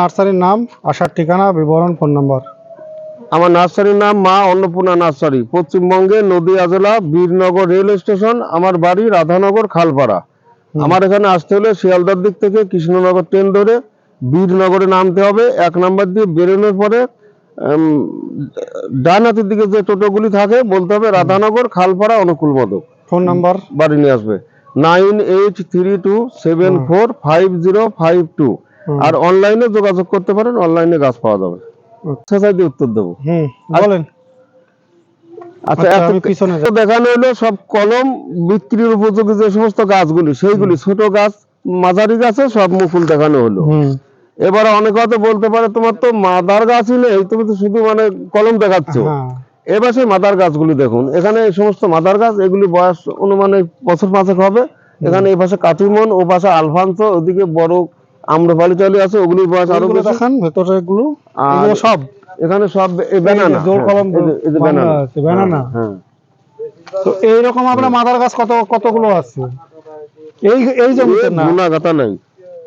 নার্সারির নাম আসার ঠিকানা বিবরণ ফোন নম্বর। আমার নার্সারির নাম মা অন্নপূর্ণা নার্সারি পশ্চিমবঙ্গে নদীয়া জেলা বীরনগর রেল স্টেশন আমার বাড়ি রাধানগর খালপাড়া। আমার এখানে আসতে হলে শিয়ালদার দিক থেকে কৃষ্ণনগর ট্রেন ধরে বীরনগরে নামতে হবে। এক নাম্বার দিয়ে বেরোনোর পরে ডান হাতের দিকে যে টোটোগুলি থাকে বলতে হবে রাধানগর খালপাড়া অনুকূল মদক ফোন নাম্বার? বাড়ি নিয়ে আসবে। Nine eight three two seven four five zero five two. আর অনলাইনে যোগাযোগ করতে পারেন অনলাইনে গাছ পাওয়া যাবে। আচ্ছা। সেটাই দিয়ে উত্তর দেবো। হুম বলেন। আচ্ছা আচ্ছা। দেখানো হলো সব কলম বিক্রির উপযোগী যে সমস্ত গাছগুলি সেইগুলি ছোট গাছ মাঝারি গাছে সব মুকুল দেখানো হলো। হুম। এবারে অনেক হয়তো বলতে পারে তোমার তো মাদার গাছই নেই তুমি তো শুধু মানে কলম দেখাচ্ছ। হ্যাঁ। এবার সেই মাদার গাছগুলি দেখুন এখানে এই সমস্ত মাদার গাছ এগুলি বয়স অনুমানে বছর পাঁচেক হবে। এখানে এই পাশে কাটিমন ও পাশে আলফান্সো ওদিকে বড় আম্রপালি টালি আছে ওগুলির বয়স আরও দেখান ভেতরে এগুলো। সব। এখানে সব ব্যানানা জোর কলম ব্যানানা। হ্যাঁ তো এইরকম আপনার মাদার গাছ কত কতগুলো আছে? এই এই জমিতে না? গাতা নাই।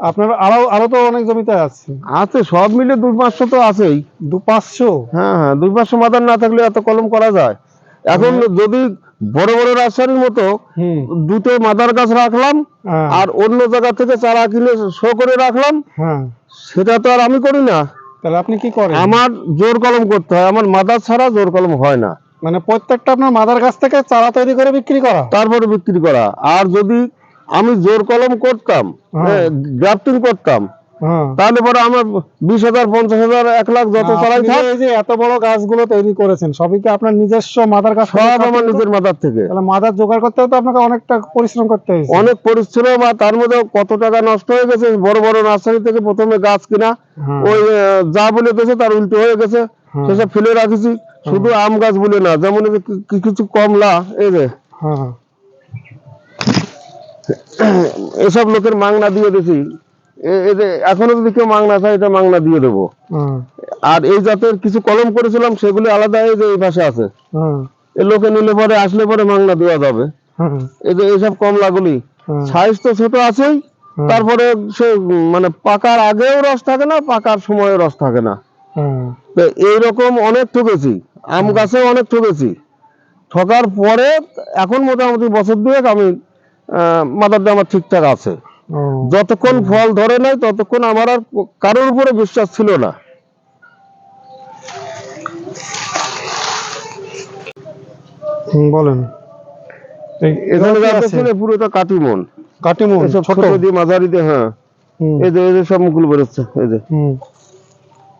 আপনার আরও আরও তো অনেক জমিতে আছে। আছে সব মিলে দুই পাঁচশো তো আছেই। দু পাঁচশো? হ্যাঁ হ্যাঁ দুই পাঁচশো মাদার না থাকলে এত কলম করা যায়। এখন যদি বড় বড় রাজশাহীর মতো দুটো মাদার গাছ রাখলাম হ্যাঁ, আর অন্য জায়গা থেকে চারা কিনে শো করে রাখলাম। হ্যাঁ। সেটা তো আর আমি করি না। তাহলে আপনি কি করেন? আমার জোর কলম করতে হয় আমার মাদার ছাড়া জোর কলম হয় না। মানে প্রত্যেকটা আপনার মাদার গাছ থেকে চারা তৈরি করে বিক্রি করা? তারপরে বিক্রি করা। আর যদি আমি জোর কলম করতাম হ্যাঁ। গ্রাফটিং করতাম তাহলে পরে আমার বিশ হাজার পঞ্চাশ হাজার এক লাখ যত চালাই আপনি থাক। এই যে এত বড় গাছগুলো তৈরি করেছেন সবই কি আপনার নিজস্ব মাদার গাছ থেকে সব আমার নিজের মাদার থেকে। তাহলে মাদার জোগাড় করতে তো আপনাকে অনেকটা পরিশ্রম করতে হয়েছে। অনেক পরিশ্রম আর তার মধ্যে কত টাকা নষ্ট হয়ে গেছে বড় বড় নার্সারি থেকে প্রথমে গাছ কিনা হ্যাঁ, ওই যা বলে দিয়েছে তার উল্টো হয়ে গেছে। হ্যাঁ। সেসব ফেলে রাখেছি শুধু আম গাছ বলে না যেমন কিছু কমলা এই যে। হ্যাঁ। এসব লোকের মাংনা দিয়ে যে এখনও যদি কেউ মাংনা চায় এটা মাংনা দিয়ে দেবো। আর এই জাতের কিছু কলম করেছিলাম সেগুলি আলাদা এই যে এই পাশে আছে। এ লোকে নিলে পরে আসলে পরে মাংনা দেওয়া যাবে। এই যে এইসব কমলাগুলি সাইজ তো ছোট আছেই তারপরে সে মানে পাকার আগেও রস থাকে না পাকার সময়ও রস থাকে না। তো এইরকম অনেক ঠকেছি আম গাছে অনেক ঠকেছি। ঠকার পরে এখন মোটামুটি বছর দুয়েক আমি মাদারটা আমার ঠিকঠাক আছে। যতক্ষণ ফল ধরে নাই ততক্ষণ আমার আর কারোর উপরে বিশ্বাস ছিল না। বলেন। এখানে পুরোটা কাটিমন কাটিমন দিয়ে হ্যাঁ। হুম, এই যে এই যে সব মুকুল বেরোচ্ছে এই যে।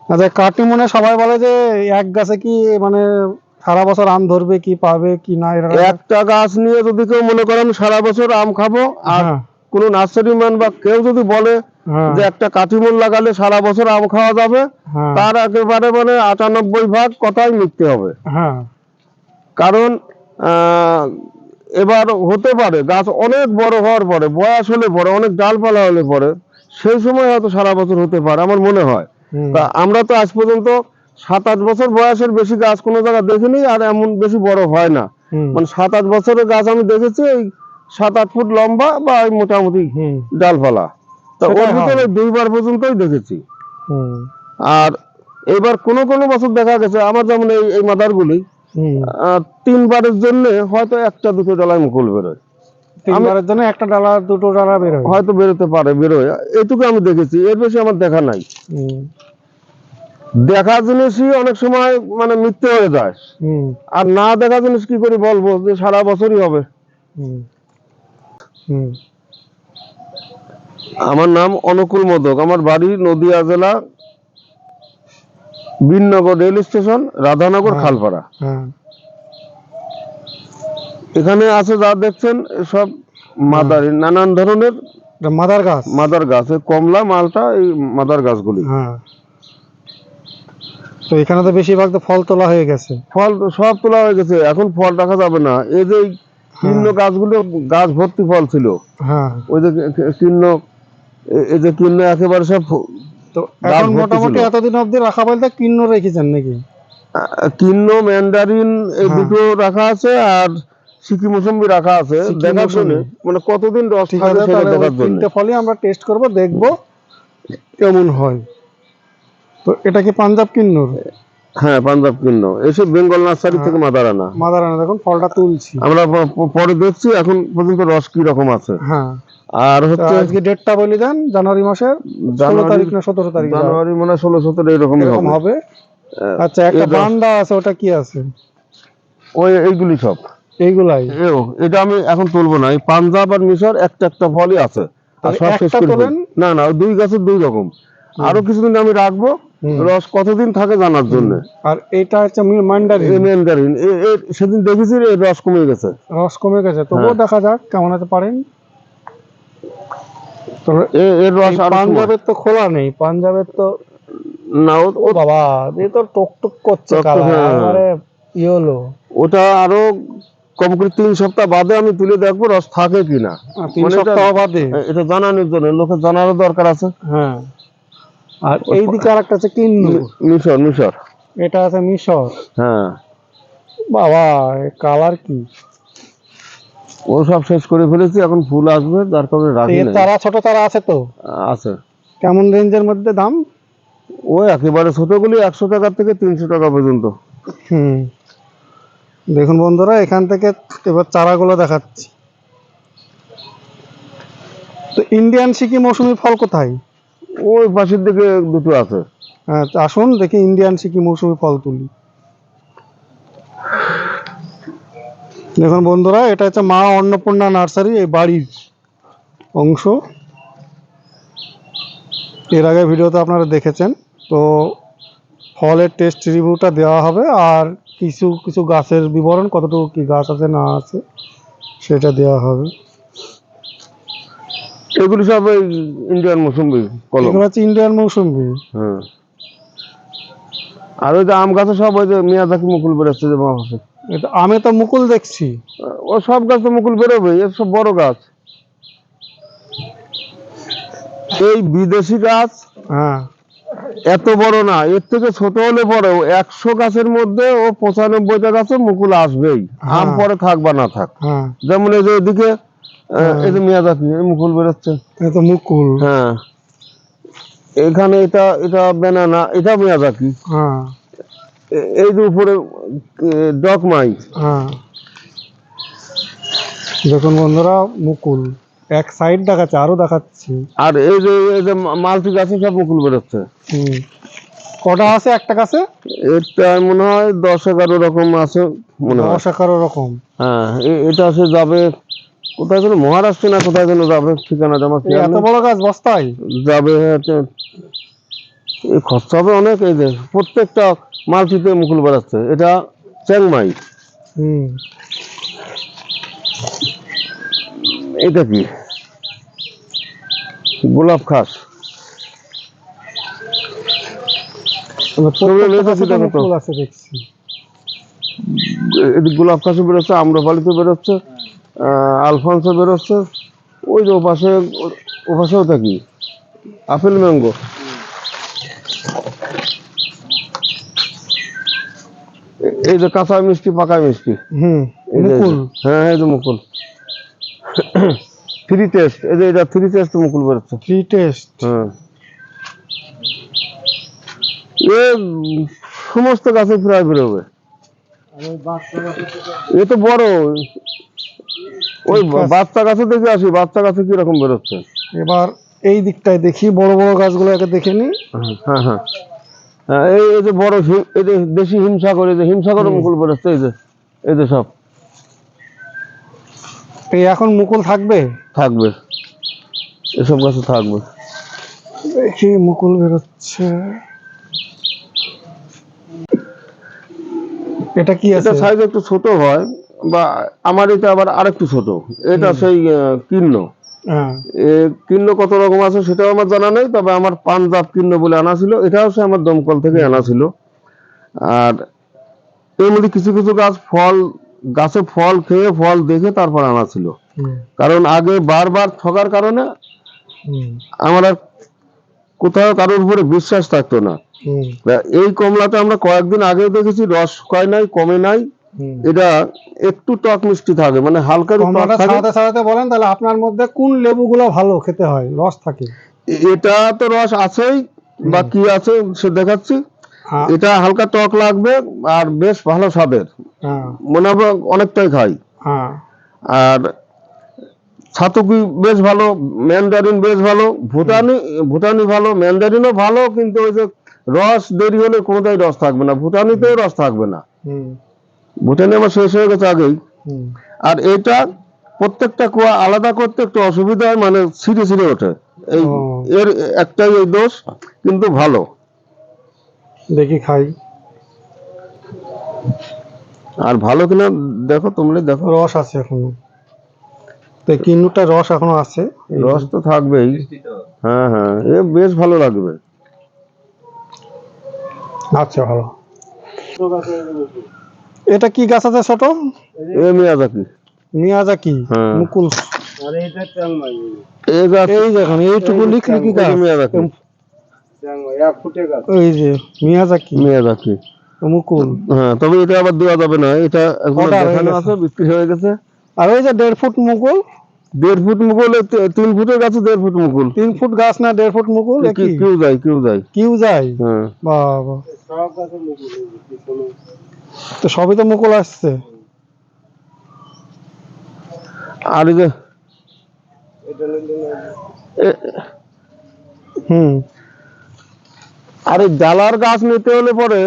আচ্ছা কাটিমনে সবাই বলে যে এক গাছে কি মানে সারা বছর আম ধরবে কি পাবে কি না একটা গাছ নিয়ে যদি কেউ মনে করেন সারা বছর আম খাব আর হ্যাঁ, কোন নার্সারি ম্যান বা কেউ যদি বলে হ্যাঁ, যে একটা কাঠিমূল লাগালে সারা বছর আম খাওয়া যাবে হ্যাঁ, তার একেবারে মানে আটানব্বই ভাগ কথাই মিথ্যে হবে। হ্যাঁ, কারণ এবার হতে পারে গাছ অনেক বড় হওয়ার পরে বয়স হলে পরে অনেক ডালপালা হলে পরে সেই সময় হয়তো সারা বছর হতে পারে আমার মনে হয়। তা আমরা তো আজ পর্যন্ত সাত আট বছর বয়সের বেশি গাছ কোনো জায়গায় দেখিনি আর এমন বেশি বড় হয় না। মানে সাত আট বছরের গাছ আমি দেখেছি এই সাত আট ফুট লম্বা বা মোটামুটি ডালপালা। তা ওর ভিতরে দুইবার পর্যন্তই দেখেছি। আর এবার কোনো কোনো বছর দেখা গেছে আমার যেমন এই এই মাদারগুলি তিনবারের জন্য হয়তো একটা দুটো ডালায় মুকুল বেরোয়। তিনবারের জন্য একটা ডালা দুটো ডালা বেরোয়। হয়তো বেরোতে পারে বেরোয়। এটুকু আমি দেখেছি এর বেশি আমার দেখা নাই। হুম, দেখা জিনিসই অনেক সময় মানে মিথ্যে হয়ে যায়। আর না দেখা জিনিস কি করে বলব যে সারা বছরই হবে। আমার নাম অনুকূল মোদক। আমার বাড়ি নদিয়া জেলা বীরনগর রেল স্টেশন রাধানগর হ্যাঁ। খালপাড়া। হ্যাঁ, এখানে আছে যা দেখছেন সব মাদারি নানান ধরনের মাদার গাছ। মাদার গাছ কমলা মালটা এই মাদার গাছগুলি। হ্যাঁ। তো এখানে তো বেশিরভাগ তো ফল তোলা হয়ে গেছে। ফল সব তোলা হয়ে গেছে এখন ফল রাখা যাবে না। এই যে কীর্ণ গাছগুলো গাছ ভর্তি ফল ছিল। হ্যাঁ। ওই যে কীর্ণ এই যে কীর্ণ একেবারে সব তো এখন মোটামুটি এতদিন অবধি রাখা বলতে কিন্ন রেখেছেন নাকি? কীর্ণ ম্যান্ডারিন এই হ্যাঁ। দুটো রাখা আছে আর সিকি মৌসুম্বি রাখা আছে দেখার জন্য। মানে কতদিন রস ঠিক থাকে সেটা দেখার জন্য তিনটে ফলই আমরা টেস্ট করব দেখব কেমন হয়। তো এটা কি পাঞ্জাব কিন্নুর হ্যাঁ পাঞ্জাব কিন্ন এসে বেঙ্গল নার্সারি থেকে মাদারানা। মাদারানা দেখুন ফলটা তুলছি। আমরা পরে দেখছি এখন পর্যন্ত রস কি রকম আছে। হ্যাঁ। আর হচ্ছে আজকে ডেটটা বলে দেন জানুয়ারি মাসের ষোলো জানুয়ারি- তারিখ না সতেরো তারিখ জানুয়ারি মানে ষোলো সতেরো এরকম হবে। হবে। আচ্ছা একটা বান্দা আছে ওটা কি আছে? ওই এইগুলি সব। এইগুলাই? এও, এটা আমি এখন তুলবো না। এই পাঞ্জাব আর মিশর একটা একটা ফলই আছে। আর সব শেষ করে? না না দুই গাছের দুই রকম। আরও কিছুদিন আমি রাখব। রস কতদিন থাকে জানার জন্য? আর এটা হচ্ছে এ- এ- সেদিন দেখেছি রস কমে গেছে। রস কমে গেছে। তবুও হ্যাঁ। দেখা যাক কেমন আছে পারেন এর রস আর পাঞ্জাবের তো খোলা নেই। পাঞ্জাবের তো না ও- বাবা এ তো টক টক করছে হ্যাঁ। ইয়ে হলো। ওটা আরও কম করে তিন সপ্তাহ বাদে আমি তুলে দেখব রস থাকে কিনা। তিন মানে সপ্তাহ বাদে। এটা জানানোর জন্য। লোকের জানারও দরকার আছে। হ্যাঁ। আর এইদিকে আর একটা আছে কিন্নু। মিশর মিশর। এটা আছে মিশর। হ্যাঁ। বাবা কালার কি? ও সব শেষ করে ফেলেছি এখন ফুল আসবে কারণে রাখি এর তারা ছোট তারা আছে তো? আছে। কেমন রেঞ্জের মধ্যে দাম? ও একেবারে ছোটগুলি একশো টাকা থেকে তিনশো টাকা পর্যন্ত। হুম। দেখুন বন্ধুরা এখান থেকে এবার চারাগুলো দেখাচ্ছি। তো ইন্ডিয়ান সিকি মৌসুমি ফল কোথায়? ওই পাশের দিকে দুটো আছে। হ্যাঁ, আসুন দেখি ইন্ডিয়ান সিকি মৌসুমি ফল তুলি। দেখুন বন্ধুরা এটা হচ্ছে মা অন্নপূর্ণা নার্সারি এই বাড়ির অংশ। এর আগে ভিডিওতে আপনারা দেখেছেন তো ফলের টেস্ট রিভিউটা দেওয়া হবে আর কিছু কিছু গাছের বিবরণ কতটুকু কি গাছ আছে না আছে সেটা দেওয়া হবে। এগুলি সব ওই ইন্ডিয়ান মৌসুম্বি কলম। এগুলো হচ্ছে ইন্ডিয়ান মৌসুমি। হ্যাঁ। আর ওই যে আম গাছে সব ওই যে মিয়াজাকি মুকুল বেরোচ্ছে যে মহাশে এটা আমি তো মুকুল দেখছি। ও সব গাছে মুকুল বেরোবে এর সব বড় গাছ। এই বিদেশি গাছ হ্যাঁ। এত বড় না এর থেকে ছোট হলে পরে একশো গাছের মধ্যে ও পঁচানব্বইটা গাছে মুকুল আসবেই। আম হ্যাঁ। পরে থাক বা না থাক। হ্যাঁ। যেমন এই যে এদিকে যে মিয়াজাকি এই মুকুল বেরোচ্ছে। এটা তো মুকুল। হ্যাঁ। এখানে এটা এটা বেনানা এটা মিয়াজাকি হ্যাঁ। এই যে উপরে ডকমাই হ্যাঁ। দেখুন বন্ধুরা মুকুল। এক সাইড দেখাচ্ছে আরও দেখাচ্ছি। আর এই যে এই যে মালতি গাছে সব মুকুল বেরোচ্ছে। হুম। কটা আছে একটা কাছে এটা মনে হয় দশ এগারো রকম আছে মনে হয়। দশ এগারো রকম। হ্যাঁ এটা আছে যাবে কোথায় যেন মহারাষ্ট্র না কোথায় যেন যাবে ঠিকানা জমা এত বড় গাছ বস্তায়? যাবে হচ্ছে এই খরচা হবে অনেক এই যে প্রত্যেকটা মালতিতে মুকুল বেরোচ্ছে এটা চ্যাংমাই হুম। এটা কি? গোলাপ খাস। গোলাপ খাসে বেরোচ্ছে আম্রপালিতে বেরোচ্ছে আলফান্সো বেরোচ্ছে ওই যে ওপাশে ওপাশেও থাকি। Apple mango. এই যে কাঁচা মিষ্টি পাকা মিষ্টি। হুম এই যে- মুকুল। হ্যাঁ এই যে মুকুল। থ্রি টেস্ট এই যে এটা থ্রি টেস্ট মুকুল বেরোচ্ছে। ফ্রি টেস্ট হ্যাঁ। এ সমস্ত গাছে প্রায় বেরোবে। এ তো বড়। ওই বাচ্চা গাছে দেখে আসি বাচ্চা গাছে কীরকম বেরোচ্ছে? এবার এই দিকটায় দেখি বড় বড় গাছগুলো আগে দেখে নি হ্যাঁ হ্যাঁ হ্যাঁ, এই এই যে বড় এই যে দেশি হিমসাগর এই যে হিমসাগর মুকুল বেরোচ্ছে এই যে এই যে সব। এই এখন মুকুল থাকবে? থাকবে। এসব গাছে থাকবে। দেখি মুকুল বেরোচ্ছে। এটা কি আছে? এটা সাইজ একটু ছোট হয়। বা আমার এটা আবার আরেকটু ছোট। এটা সেই আহ, কিন্ন। হ্যাঁ। কত রকম আছে সেটাও আমার জানা নেই তবে আমার পাঞ্জাব কিন্ন বলে আনা ছিল এটাও সে আমার দমকল থেকে আনা ছিল। আর এর মধ্যে কিছু কিছু গাছ ফল গাছে ফল খেয়ে ফল দেখে তারপর আনা ছিল। কারণ আগে বারবার ঠকার কারণে আমার আর কোথাও কারোর উপরে বিশ্বাস থাকতো না। এই কমলাটা আমরা কয়েকদিন আগে দেখেছি রস শুকায় নাই কমে নাই। এটা একটু টক মিষ্টি থাকে মানে হালকা ছাড়াতে ছাড়াতে বলেন তাহলে আপনার মধ্যে কোন লেবুগুলো ভালো খেতে হয়? রস থাকে। এটা তো রস আছেই বা কি আছে সে দেখাচ্ছি। হ্যাঁ। এটা হালকা টক লাগবে আর বেশ ভালো স্বাদের। হ্যাঁ। মনে হবে অনেকটাই খাই। হ্যাঁ। আর ছাতুকি বেশ ভালো ম্যান্ডারিন বেশ ভালো ভুটানি ভুটানি ভালো ম্যান্ডারিনও ভালো কিন্তু ওই যে রস দেরি হলে কোনোটাই রস থাকবে না। ভুটানিতেও রস থাকবে না। ভুটানি আমার শেষ হয়ে গেছে আগেই। আর এটা প্রত্যেকটা কুয়া আলাদা করতে একটু অসুবিধা হয় মানে ছিঁড়ে ছিঁড়ে ওঠে। এই এর একটাই এই দোষ কিন্তু ভালো। দেখি খাই। আর ভালো কিনা দেখো তোমরা দেখো। রস আছে এখনও। তো কিন্নুটা রস এখনও আছে। রস তো থাকবেই। হ্যাঁ হ্যাঁ এ বেশ ভালো লাগবে। আচ্ছা ভালো। এটা কি গাছ আছে ছোট? এ মিয়াজাকি। মিয়াজাকি হ্যাঁ। মুকুল। গাছ এই দেখুন এইটুকু লিখলে কি গাছ? এই মিয়াজাকি। এই যে মিয়াজাকি। মিয়াজাকি। মুকুল। হ্যাঁ তবে এটা আবার দেওয়া যাবে না এটা এখন দেখানো আছে বিক্রি হয়ে গেছে। আর ওই যে দেড় ফুট মুকুল? দেড় ফুট মুকুল তিন ফুটের গাছে দেড় ফুট মুকুল। তিন ফুট গাছ না দেড় ফুট মুকুল? কেউ যায় কেউ যায়। কিউ যায়? হ্যাঁ। বাবা। তো সবই তো মুকুল আসছে। আর যে হুম। আর এই ডালার গাছ নিতে হলে পরে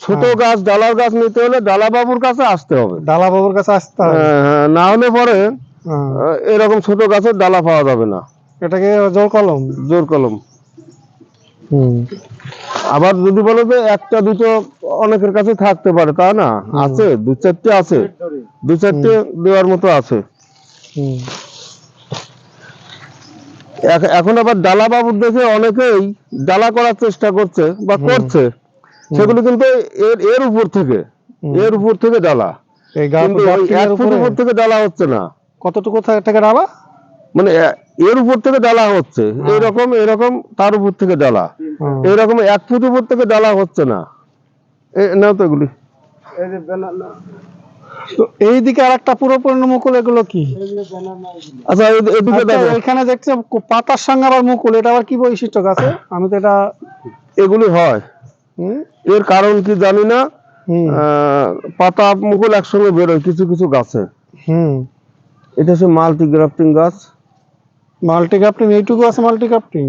ছোট হ্যাঁ। গাছ ডালার গাছ নিতে হলে ডালা বাবুর কাছে আসতে হবে। ডালা বাবুর কাছে আসতে হবে। হ্যাঁ, হ্যাঁ, না হলে পরে। এরকম ছোট গাছের ডালা পাওয়া যাবে না। এটাকে জোর কলম। জোর কলম। হুম। আবার যদি বলো যে একটা দুটো অনেকের কাছে থাকতে পারে তা না? আছে দু চারটে আছে। দু চারটে দেওয়ার মতো আছে। এখন আবার ডালা বাবুর দেখে অনেকেই ডালা করার চেষ্টা করছে বা করছে। সেগুলো কিন্তু এর এর উপর থেকে এর উপর থেকে ডালা। কিন্তু এক ফুট উপর? থেকে ডালা হচ্ছে না। কতটুকু থেকে ডালা? মানে এর উপর থেকে ডালা হচ্ছে। এরকম এরকম তার উপর থেকে ডালা। এরকম এক ফুট উপর থেকে ডালা হচ্ছে না। নাও তো এগুলি। তো এইদিকে আর একটা পুরোপুরি মুকুল এগুলো কি? আচ্ছা এদিকে আচ্ছা, দেখো। এখানে দেখছি পাতার সঙ্গে আবার মুকুল এটা আবার কি বৈশিষ্ট্য গাছে? আমি তো এটা এগুলি হয়। এর কারণ কি জানি না? পাতা মুকুল একসঙ্গে বেরোয় কিছু কিছু গাছে। হুম। এটা হচ্ছে মাল্টি গ্রাফটিং গাছ। মাল্টি ক্রাফটিং এইটুকু আছে মাল্টি ক্রাফটিং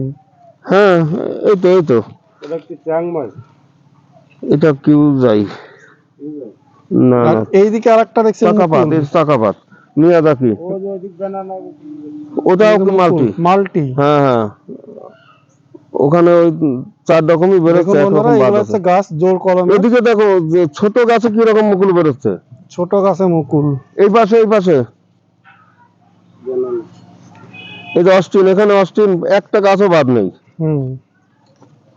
হ্যাঁ এই তো এই তো। এটা কিউ যাই। না এইদিকে আর একটা দেখছি চাকাপাত চাকাপাত মিয়াদাকি ওটাও মাল্টি? মাল্টি। হ্যাঁ হ্যাঁ। ওখানে ওই চার রকমই বেরোচ্ছে হচ্ছে গাছ জোর কলমে। এদিকে দেখো যে ছোট গাছে কি রকম মুকুল বেরোচ্ছে? ছোট গাছে মুকুল। এই পাশে এই পাশে। এই যে অস্টিন এখানে অস্টিন একটা গাছও বাদ নেই। হুম।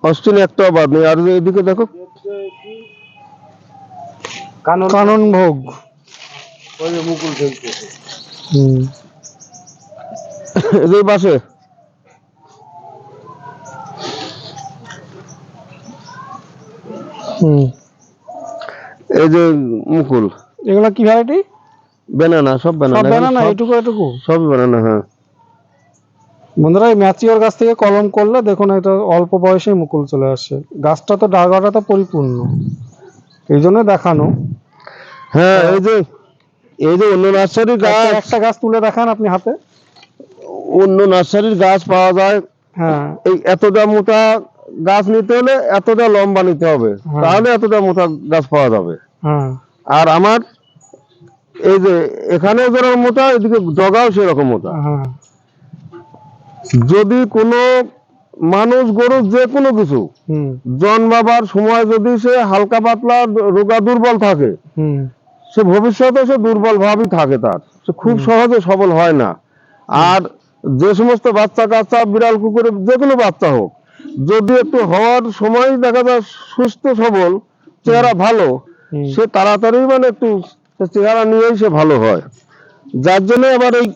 অস্টিন একটাও বাদ নেই। আর এদিকে দেখো কানন ভোগ। এই যে এই পাশে? হুম। এই যে মুকুল। এগুলো কি ভ্যারাইটি? বেনানা সব সব বেনানা বেনানা এটুকু এটুকু? সবই বেনানা হ্যাঁ। বন্ধুরা এই ম্যাচিওর গাছ থেকে কলম করলে দেখুন এটা অল্প বয়সে মুকুল চলে আসে। গাছটা তো ডাগাটা তো পরিপূর্ণ। এই জন্য দেখানো। হ্যাঁ এই যে এই যে অন্য নার্সারির গাছ। একটা গাছ তুলে দেখান আপনি হাতে। অন্য নার্সারির গাছ পাওয়া যায়। হ্যাঁ। এই এতটা মোটা গাছ নিতে হলে এতটা লম্বা নিতে হবে। হ্যাঁ। তাহলে এতটা মোটা গাছ পাওয়া যাবে। হ্যাঁ। আর আমার এই যে এখানে যেরকম মোটা এদিকে ডগাও সেরকম মোটা। হ্যাঁ। যদি কোনো মানুষ গরু যে কোনো কিছু জন্মাবার সময় যদি সে হালকা পাতলা রোগা দুর্বল থাকে হুম। সে ভবিষ্যতে সে দুর্বল ভাবই থাকে তার। সে খুব সহজে সবল হয় না। আর যে সমস্ত বাচ্চা কাচ্চা বিড়াল কুকুরের যে কোনো বাচ্চা হোক যদি একটু হওয়ার সময় দেখা যায় সুস্থ সবল চেহারা ভালো সে তাড়াতাড়ি মানে একটু সে চেহারা নিয়েই সে ভালো হয়। যার জন্য আবার এই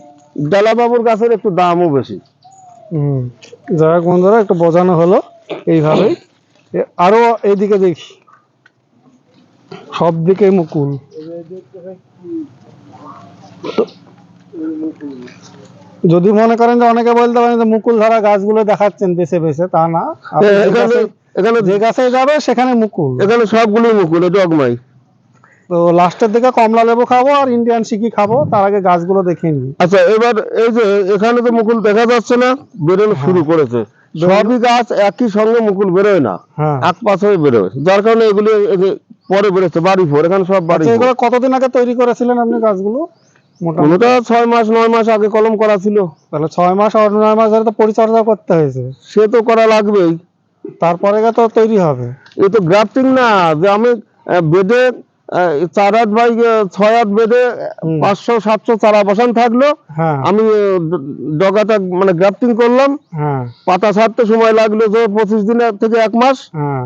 ডালাবাবুর গাছের একটু দামও বেশি। হুম। যাই হোক বন্ধুরা একটু বোঝানো হলো এইভাবেই। আরও এইদিকে দেখি। সব দিকে মুকুল। যদি মনে করেন যে অনেকে বলতে পারেন যে মুকুল ধরা গাছগুলো দেখাচ্ছেন বেছে বেছে তা না। যে এখানে গাছে- এখানে যে গাছে যাবে সেখানে মুকুল। এখানে সবগুলো মুকুল ডগমাই তো লাস্টের দিকে কমলা লেবু খাব আর ইন্ডিয়ান সিকি খাব তার আগে গাছগুলো দেখে নিই। আচ্ছা এবার এই যে এখানে তো মুকুল দেখা যাচ্ছে না বেরোনো শুরু করেছে। সবই গাছ একই সঙ্গে মুকুল বেরোয় না হ্যাঁ। এক পাশ হয়ে বেরোয়। যার কারণে এগুলি পরে বেরোচ্ছে বাড়ি ফোর এখানে সব বাড়ি আচ্ছা, এগুলো কতদিন আগে তৈরি করেছিলেন আপনি গাছগুলো? মোটামুটি। ছয় মাস নয় মাস আগে কলম করা ছিল। তাহলে ছয় মাস আর নয় মাস ধরে তো পরিচর্যা করতে হয়েছে। সে তো করা লাগবেই। তারপরে তো তৈরি হবে। এ তো গ্রাফটিং না যে আমি বেডে চার হাত বাই ছয় হাত বেডে পাঁচশো সাতশো চারা বসান থাকল। হ্যাঁ। আমি ডগাটা মানে গ্রাফটিং করলাম। হ্যাঁ। পাতা ছাড়তে সময় লাগল যে পঁচিশ দিন থেকে এক মাস। হ্যাঁ।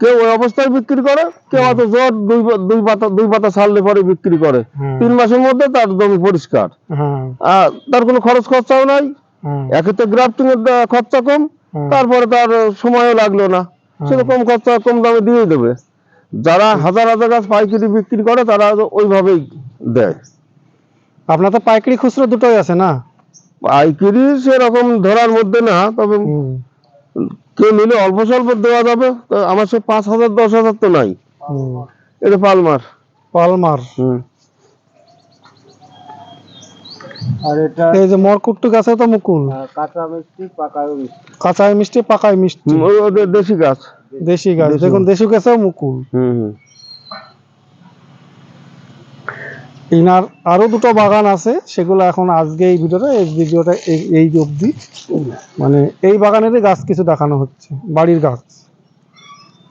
কেউ ওই অবস্থায় বিক্রি করে কেউ হয়তো জোর দুই দুই পাতা দুই পাতা ছাড়লে পরে বিক্রি করে। তিন মাসের মধ্যে তার জমি পরিষ্কার। তার কোনো খরচ খরচাও নাই। একে তো গ্রাফটিং এর খরচা কম। তারপরে তার সময়ও লাগল না। সেরকম খরচা কম দামে দিয়ে দেবে। যারা হাজার হাজার গাছ পাইকারি বিক্রি করে তারা ওইভাবেই দেয়। আপনার তো পাইকারি খুচরো দুটোই আছে না? পাইকারি সেরকম ধরার মধ্যে না তবে কেউ নিলে অল্প স্বল্প দেওয়া যাবে। আমার সে পাঁচ হাজার দশ হাজার তো নাই। এটা পালমার। পালমার। হুম। আর এটা এই যে মরকুট্টু গাছে তো মুকুল? কাঁচা মিষ্টি পাকা মিষ্টি। দেশি গাছ। দেশি গাছ দেখুন দেশি গাছেও মুকুল। ইনার আরও দুটো বাগান আছে সেগুলো এখন আজকে এই ভিডিওটা এই ভিডিওটা এই- এই অবধি। মানে এই বাগানেরই গাছ কিছু দেখানো হচ্ছে বাড়ির গাছ।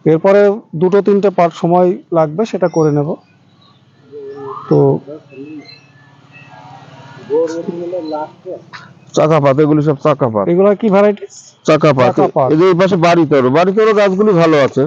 এরপরে দুটো তিনটে পার্ট সময় লাগবে সেটা করে নেব। তো চাকাপাত এগুলো সব চাকাপাত। এগুলো কি ভ্যারাইটিস। এই যে এই পাশে বাড়ি তরো বাড়ি তরো গাছগুলি ভালো আছে।